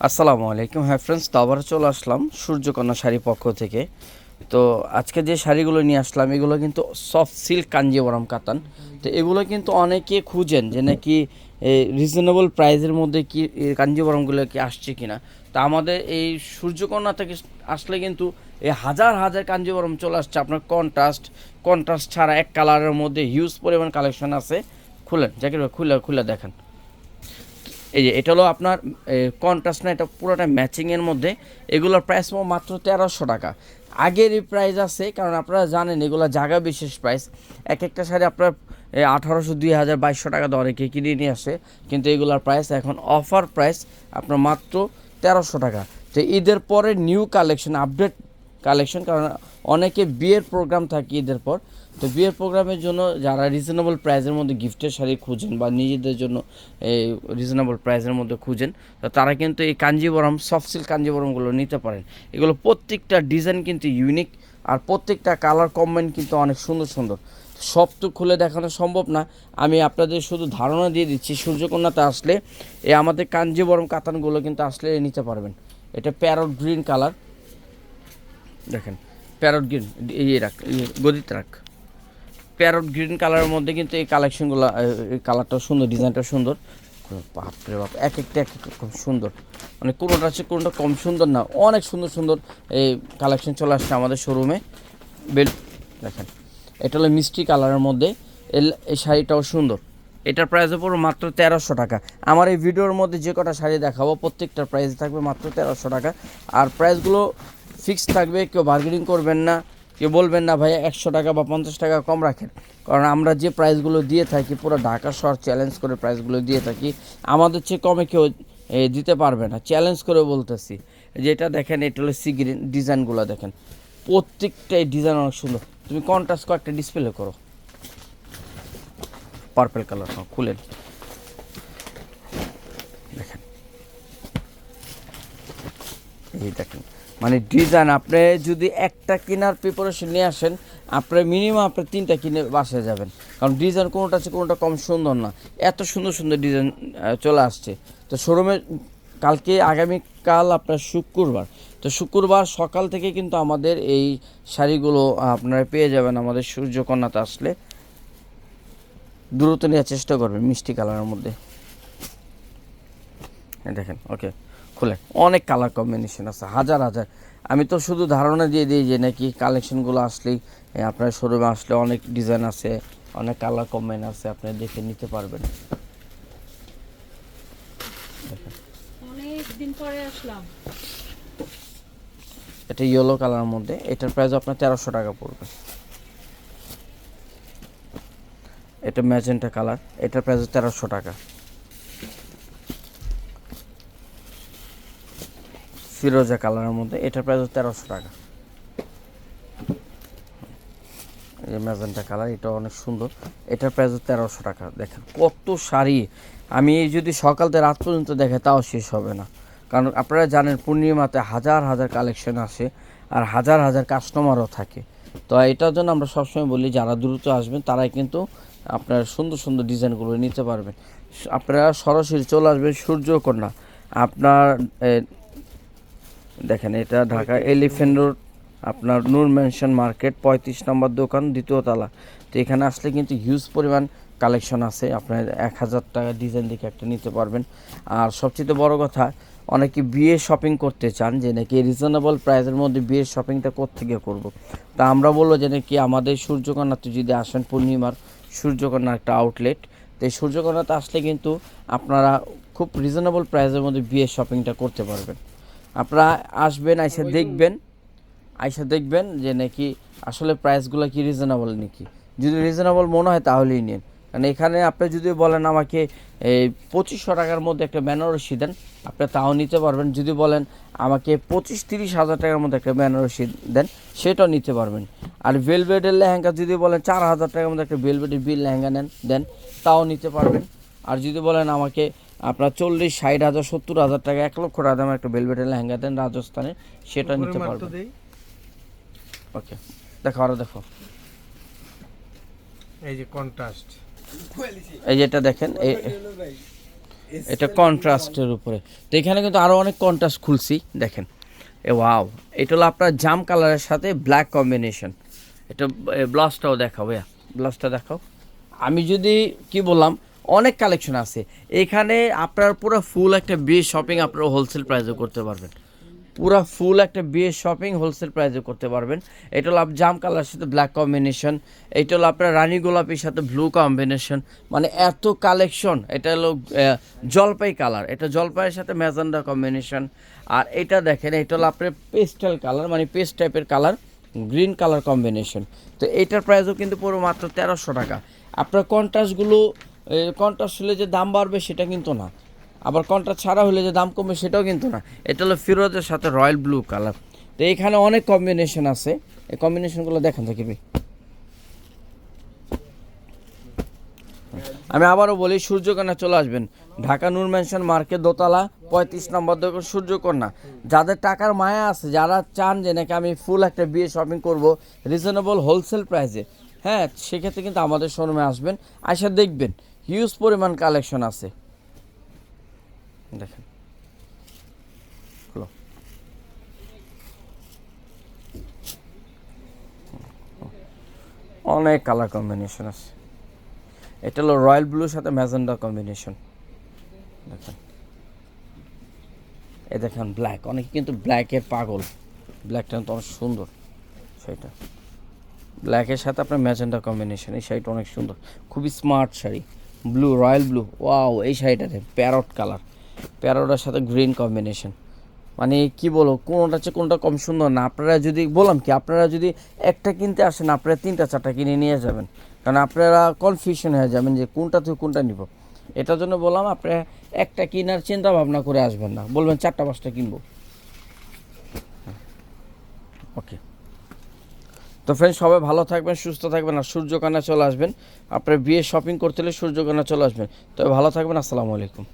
আসসালামু আলাইকুম। হ্যাঁ ফ্রেন্ডস তো আবার চলে আসলাম সূর্যকন্যা শাড়ি পক্ষ থেকে। তো আজকে যে শাড়িগুলো নিয়ে আসলাম, এগুলো কিন্তু সফট সিল্ক কাঞ্জিবরম কাতান। তো এগুলো কিন্তু অনেকে খুঁজেন যে নাকি রিজনেবল প্রাইসের মধ্যে কি কাঞ্জিবরমগুলো কি আসছে কিনা। তা আমাদের এই সূর্যকন্যা থেকে আসলে কিন্তু এই হাজার হাজার কাঞ্জিবরম চলে আসছে। আপনার কন্ট্রাস্ট কন্ট্রাস্ট ছাড়া এক কালারের মধ্যে হিউজ পরিমাণ কালেকশন আছে। খুলেন জ্যাকেট খুলে খুলে দেখেন। এই যে, এটা হলো আপনার কন্ট্রাস্ট না, এটা পুরোটা ম্যাচিংয়ের মধ্যে। এগুলোর প্রাইস মাত্র তেরোশো টাকা। আগেরই প্রাইস আছে, কারণ আপনারা জানেন এগুলো জায়গা বিশেষ প্রাইস এক একটা শাড়ি আপনার আঠারোশো, দুই হাজার, বাইশশো টাকা দরে কে কিনে নিয়ে আসে। কিন্তু এগুলোর প্রাইস এখন অফার প্রাইস আপনার মাত্র তেরোশো টাকা। তো ঈদের পরে নিউ কালেকশন আপডেট কালেকশন কারণ অনেকে বিয়ের প্রোগ্রাম থাকে ঈদের পর। তো বিয়ের প্রোগ্রামের জন্য যারা রিজনেবল প্রাইসের মধ্যে গিফটের শাড়ি খুঁজেন বা নিজেদের জন্য এই রিজনেবল প্রাইসের মধ্যে খুঁজেন, তো তারা কিন্তু এই কাঞ্জিবরম সফট সিল্ক কাঞ্জিবরমগুলো নিতে পারেন। এগুলো প্রত্যেকটা ডিজাইন কিন্তু ইউনিক আর প্রত্যেকটা কালার কম্বাইন কিন্তু অনেক সুন্দর সুন্দর। সব তো খুলে দেখানো সম্ভব না। আমি আপনাদের শুধু ধারণা দিয়ে দিচ্ছি, সূর্যকন্যাতে আসলে এই আমাদের কাঞ্জিবরম কাতানগুলো কিন্তু আসলে নিতে পারবেন। এটা প্যারট গ্রিন কালার দেখেন প্যারট গ্রিন ইয়ে রাখ ইয়ে গদিতে রাখ। প্যারট গ্রিন কালারের মধ্যে কিন্তু এই কালেকশনগুলো এই কালারটা সুন্দর ডিজাইনটা সুন্দর। বাপরে বাপ, এক একটা এক একটা খুব সুন্দর। মানে কোনোটা হচ্ছে, কোনোটা কম সুন্দর না, অনেক সুন্দর সুন্দর এই কালেকশন চলে আসছে আমাদের শোরুমে বেল, দেখেন, এটা হলো মিষ্টি কালারের মধ্যে এই শাড়িটাও সুন্দর। এটার প্রাইসে পড়বে মাত্র তেরোশো টাকা। আমার এই ভিডিওর মধ্যে যে কটা শাড়ি দেখাবো, প্রত্যেকটার প্রাইস থাকবে মাত্র তেরোশো টাকা। আর প্রাইসগুলো ফিক্সড থাকবে, কেউ বার্গেনিং করবেন না, কেউ বলবেন না ভাই একশো টাকা বা পঞ্চাশ টাকা কম রাখেন। কারণ আমরা যে প্রাইসগুলো দিয়ে থাকি, পুরো ঢাকা শহর চ্যালেঞ্জ করে প্রাইসগুলো দিয়ে থাকি, আমাদের চেয়ে কমে কেউ দিতে পারবে না। চ্যালেঞ্জ করে বলতেছি, যেটা দেখেন, এটা হলো সিগ্রিন ডিজাইনগুলো দেখেন। প্রত্যেকটাই ডিজাইন অনেক সুন্দর। তুমি কন্ট্রাস্ট কয়েকটা ডিসপ্লে করো। পার্পেল কালার খুলেন এই দেখেন। মানে ডিজাইন আপনি যদি একটা কেনার প্রিপারেশন নিয়ে আসেন, আপনি মিনিমাম আপনি তিনটা কিনে বাসায় যাবেন। কারণ ডিজাইন কোনোটা আছে, কোনোটা কম সুন্দর না। এত সুন্দর সুন্দর ডিজাইন চলে আসছে। তো শোরুমে কালকে আগামীকাল আপনার শুক্রবার। তো শুক্রবার সকাল থেকে কিন্তু আমাদের এই শাড়িগুলো আপনারা পেয়ে যাবেন, আমাদের সূর্যকন্যাতে আসলে। দ্রুত নেওয়ার চেষ্টা করবেন মিষ্টি কালারের মধ্যে। দেখেন ওকে খুলে। অনেক কালার কম্বিনেশন আছে হাজার হাজার। আমি তো শুধু ধারণা দিয়ে দিই যে নাকি কালেকশনগুলো আসলেই আপনার শোরুমে আসলে অনেক ডিজাইন আছে অনেক কালার কম্বাইন আছে আপনি দেখে নিতে পারবেন। এটা ইয়েলো কালারের মধ্যে এটার প্রাইস আপনার তেরোশো টাকা পড়বে। এটা ম্যাজেন্টা কালার এটার প্রাইস তেরোশো টাকা। ফিরোজা কালারের মধ্যে, এটার প্রাইস তেরোশো টাকা। এই ম্যাজেন্টা কালার এটা অনেক সুন্দর। এটার প্রাইস তেরোশো টাকা। দেখেন কত শাড়ি। আমি এই যদি সকাল থেকে রাত পর্যন্ত দেখে, তাও শেষ হবে না। কারণ আপনারা জানেন, পূর্ণিমাতে হাজার হাজার কালেকশন আসে আর হাজার হাজার কাস্টমারও থাকে। তো এটার জন্য আমরা সবসময় বলি, যারা দ্রুত আসবেন, তারাই কিন্তু আপনার সুন্দর সুন্দর ডিজাইনগুলো নিতে পারবেন। আপনারা সরাসরি চলে আসবেন সূর্যকন্যা। আপনার দেখেন, এটা ঢাকা এলিফেন্ট রোড আপনার নূর মেনশন মার্কেট পঁয়ত্রিশ নম্বর দোকান, দ্বিতীয় তলা। তো এখানে আসলে কিন্তু হিউজ পরিমাণ কালেকশন আছে। আপনার এক হাজার টাকা ডিজাইন দেখে একটা নিতে পারবেন। আর সবচেয়ে বড় কথা, অনেকে বিয়ে শপিং করতে চান যে নাকি রিজনেবল প্রাইসের মধ্যে বিয়ের শপিংটা কোত্থেকে করব? তা আমরা বলব যে নাকি আমাদের সূর্যকন্যাতে যদি আসেন পূর্ণিমার সূর্যকন্যা একটা আউটলেট তো এই সূর্যকন্যাতে আসলে কিন্তু আপনারা খুব রিজনেবল প্রাইসের মধ্যে বিয়ের শপিংটা করতে পারবেন। আপনারা আসবেন এসে দেখবেন, আইসা দেখবেন যে নাকি আসলে প্রাইসগুলো কি রিজনেবল নাকি। যদি রিজনেবল মনে হয় তাহলেই নিন। কারণ এখানে আপনি যদি বলেন আমাকে, এই পঁচিশশো টাকার মধ্যে একটা বেনারসি দেন, আপনি তাও নিতে পারবেন। যদি বলেন আমাকে পঁচিশ তিরিশ হাজার টাকার মধ্যে একটা বেনারসি দেন, সেটাও নিতে পারবেন। আর ভেলভেটের লেহেঙ্গা যদি বলেন চার হাজার টাকার মধ্যে একটা ভেলভেটের বিল লেহেঙ্গা নেন, দেন, তাও নিতে পারবেন। আর যদি বলেন আমাকে আপনার চল্লিশ ষাট হাজার সত্তর হাজার টাকা এক লক্ষ টাকা দামের একটা ভেলভেটের লেহেঙ্গা দেন রাজস্থানে সেটা নিতে পারবেন। ওকে দেখো আরও দেখো। এই যে কন্ট্রাস্ট এই যেটা দেখেন এই এটা কন্ট্রাস্টের উপরে। তো এখানে কিন্তু আরও অনেক কন্ট্রাস্ট খুলছি দেখেন। এ ওয়াও এটা হলো আপনার জাম কালারের সাথে ব্ল্যাক কম্বিনেশন এটা ব্লাউজটাও দেখাও ভাইয়া। ব্লাউজটা দেখাও। আমি যদি কি বললাম অনেক কালেকশন আছে। এখানে আপনার পুরো ফুল একটা বিয়ে শপিং আপনারা হোলসেল প্রাইসে করতে পারবেন। পুরো ফুল একটা বিয়ে শপিং হোলসেল প্রাইসে করতে পারবেন। এটা হলো জাম কালার সাথে ব্ল্যাক কম্বিনেশন এটা হলো আপনার রানী গোলাপির সাথে ব্লু কম্বিনেশন মানে এত কালেকশন এটা হলো জলপাই কালার এটা জলপাইয়ের সাথে ম্যাজেন্ডা কম্বিনেশন আর এটা দেখেন, এটা হলো আপনার পেস্টাল কালার মানে পেস্ট টাইপের কালার গ্রিন কালার কম্বিনেশন তো এটার প্রাইসও কিন্তু পুরো মাত্র তেরোশো টাকা। আপনার কন্ট্রাস্টগুলো কন্ট্রাস্ট হলে যে দাম বাড়বে সেটা কিন্তু না। আবার কন্ট্রাস্ট ছাড়া হলে যে দাম কমবে সেটাও কিন্তু না। এটা হলো ফিরোজের সাথে রয়্যাল ব্লু কালার তো এখানে অনেক কম্বিনেশন আছে। এই কম্বিনেশনগুলো দেখেন থাকি ভাই আমি আবারও বলি, সূর্যকন্যা চলে আসবেন। ঢাকা নূর ম্যানশন মার্কেট দোতলা, পঁয়ত্রিশ নম্বর দোকান সূর্যকন্যা। যাদের টাকার মায়া আছে, যারা চান যে নাকি আমি ফুল একটা বিয়ে শপিং করব রিজনেবল হোলসেল প্রাইসে হ্যাঁ সেক্ষেত্রে কিন্তু আমাদের শোরুমে আসবেন। আসে দেখবেন। হিউজ পরিমাণ কালেকশন আছে। দেখেন। অনেক কালার কম্বিনেশন আছে। এটা হলো রয়্যাল ব্লুর সাথে ম্যাজেন্ডা কম্বিনেশন দেখেন। এ দেখেন ব্ল্যাক অনেকে কিন্তু ব্ল্যাকের পাগল। ব্ল্যাকটা তো অনেক সুন্দর সেটা ব্ল্যাকের সাথে আপনার ম্যাজেন্ডা কম্বিনেশন এই শাড়িটা অনেক সুন্দর। খুবই smart sari. Blue royal blue wow এই শাড়িটাতে প্যারট কালার প্যারটের সাথে গ্রিন কম্বিনেশন মানে কি বলব কোনোটা চেয়ে কোনটা কম সুন্দর না? আপনারা যদি, বললাম কি, আপনারা যদি একটা কিনতে আসেন, আপনারা তিনটা, চারটা কিনে নিয়ে যাবেন। কারণ আপনারা কনফিউশন হয়ে যাবেন যে কোনটা থেকে কোনটা নিব। এটার জন্য বললাম, আপনারা একটা কেনার চিন্তা ভাবনা করে আসবেন না। বলবেন, চারটা, পাঁচটা কিনবো। ওকে তো ফ্রেন্ড সবাই ভালো থাকবেন, সুস্থ থাকবেন আর সূর্যকানা চলে আসবেন। আপনার বিয়ে শপিং করতে হলে সূর্যকানা চলে আসবেন। তবে ভালো থাকবেন, আসসালামু আলাইকুম।